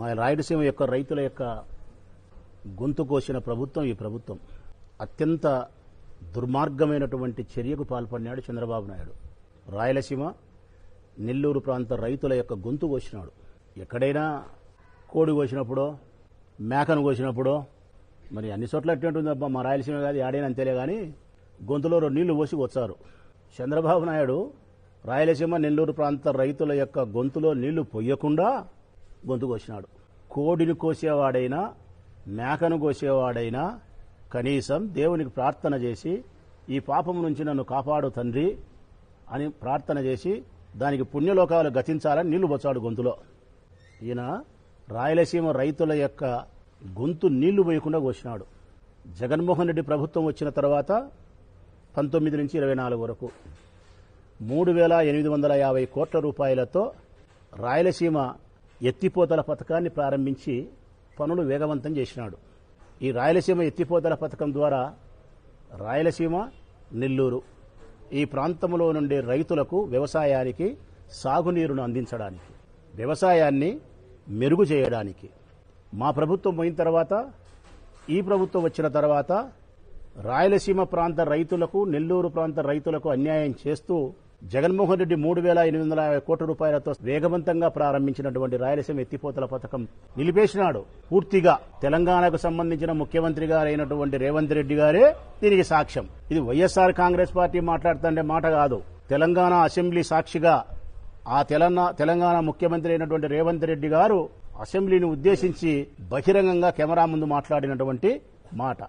మా రాయలసీమ యొక్క రైతుల యొక్క గొంతు కోసిన ప్రభుత్వం ఈ ప్రభుత్వం. అత్యంత దుర్మార్గమైనటువంటి చర్యకు పాల్పడినాడు చంద్రబాబు నాయుడు. రాయలసీమ నెల్లూరు ప్రాంత రైతుల యొక్క గొంతు కోసినాడు. ఎక్కడైనా కోడి కోసినప్పుడో మేకను కోసినప్పుడో మరి అన్ని చోట్ల ఎట్టి అబ్బా మా రాయలసీమ కాదు ఆడైనా అంతేలే కానీ గొంతులో రెండు నీళ్ళు పోసి వచ్చారు. చంద్రబాబు నాయుడు రాయలసీమ నెల్లూరు ప్రాంత రైతుల యొక్క గొంతులో నీళ్ళు పొయ్యకుండా గొంతు కోసినాడు కోడిని కోసేవాడైనా మేకను కోసేవాడైనా కనీసం దేవునికి ప్రార్థన చేసి ఈ పాపం నుంచి నన్ను కాపాడు తండ్రి అని ప్రార్థన చేసి దానికి పుణ్యలోకాలు గతించాలని నీళ్ళు బొచ్చాడు గొంతులో. ఈయన రాయలసీమ రైతుల యొక్క గొంతు నీళ్ళు పోయకుండా కోసినాడు. జగన్మోహన్ రెడ్డి ప్రభుత్వం వచ్చిన తర్వాత పంతొమ్మిది నుంచి ఇరవై నాలుగు వరకు మూడు వేల ఎనిమిది వందల యాభై కోట్ల రూపాయలతో రాయలసీమ ఎత్తిపోతల పథకాన్ని ప్రారంభించి పనులు వేగవంతం చేసినాడు. ఈ రాయలసీమ ఎత్తిపోతల పథకం ద్వారా రాయలసీమ నెల్లూరు ఈ ప్రాంతంలో నుండి రైతులకు వ్యవసాయానికి సాగునీరును అందించడానికి వ్యవసాయాన్ని మెరుగు చేయడానికి. మా ప్రభుత్వం పోయిన తర్వాత ఈ ప్రభుత్వం వచ్చిన తర్వాత రాయలసీమ ప్రాంత రైతులకు నెల్లూరు ప్రాంత రైతులకు అన్యాయం చేస్తూ జగన్మోహన్ రెడ్డి మూడు వేల ఎనిమిది వందల యాభై కోట్ల రూపాయలతో వేగవంతంగా ప్రారంభించినటువంటి రాయలసీమ ఎత్తిపోతల పథకం నిలిపేసినాడు పూర్తిగా తెలంగాణకు సంబంధించిన ముఖ్యమంత్రి గారైనటువంటి రేవంత్ రెడ్డి గారే దీనికి సాక్ష్యం. ఇది వైఎస్ఆర్ కాంగ్రెస్ పార్టీ మాట్లాడుతుండే మాట కాదు. తెలంగాణ అసెంబ్లీ సాక్షిగా ఆ తెలంగాణ తెలంగాణ ముఖ్యమంత్రి అయినటువంటి రేవంత్ రెడ్డి గారు అసెంబ్లీని ఉద్దేశించి బహిరంగంగా కెమెరా ముందు మాట్లాడినటువంటి మాట.